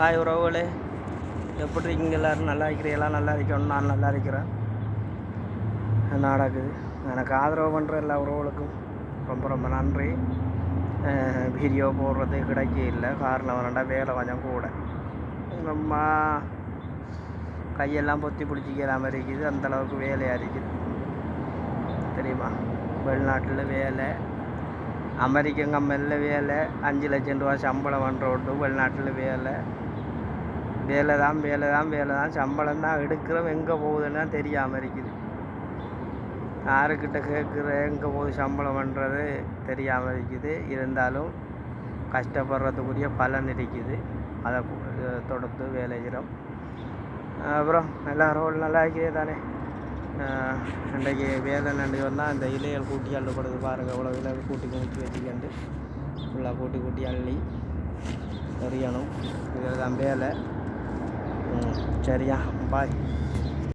Hi உறவுகளே. எப்படி இருக்கீங்க எல்லோரும்? நல்லா இருக்கிறீங்களா? நல்லா இருக்கணும். நான் நல்லா இருக்கிறேன். நடக்குது? எனக்கு ஆதரவு பண்ணுற எல்லா உறவுகளுக்கும் ரொம்ப ரொம்ப நன்றி. வீடியோ போடுறது கிடைக்க இல்லை. காரணம் வேணா வேலை கொஞ்சம் கூட. நம்ம கையெல்லாம் பொத்தி பிடிச்சிக்கலாம் இருக்குது. அந்தளவுக்கு வேலையாக இருக்குது. தெரியுமா? வெளிநாட்டில் வேலை. அமெரிக்கன் கம்பெனியில் வேலை. அஞ்சு லட்சம் ரூபா சம்பளம் பண்ணுறோட்டு வெளிநாட்டில் வேலை. வேலை தான் வேலை தான் வேலை தான் சம்பளம் தான் எடுக்கிறோம். எங்கே போகுதுன்னா தெரியாமல் இருக்குது. யாருக்கிட்ட கேட்குற எங்கே போகுது சம்பளம் பண்ணுறது தெரியாமல் இருக்குது. இருந்தாலும் கஷ்டப்படுறதுக்குரிய பலன் இருக்குது. அதை தொடர்ந்து வேலை செய்கிறோம் அப்புறம் எல்லோரும் நல்லா இருக்கிறே தானே? ஆஹ் இன்றைக்கு வேலை நன்றி வந்தால் அந்த இலைகள் கூட்டி அள்ளப்படுது பாருங்கள் இவ்வளோ இலைகள் கூட்டி கூட்டி வச்சுக்கண்டு ஃபுல்லாக கூட்டி கூட்டி அள்ளி எறியணும் இதில் தான் வேலை. ചെറിയ ബൈ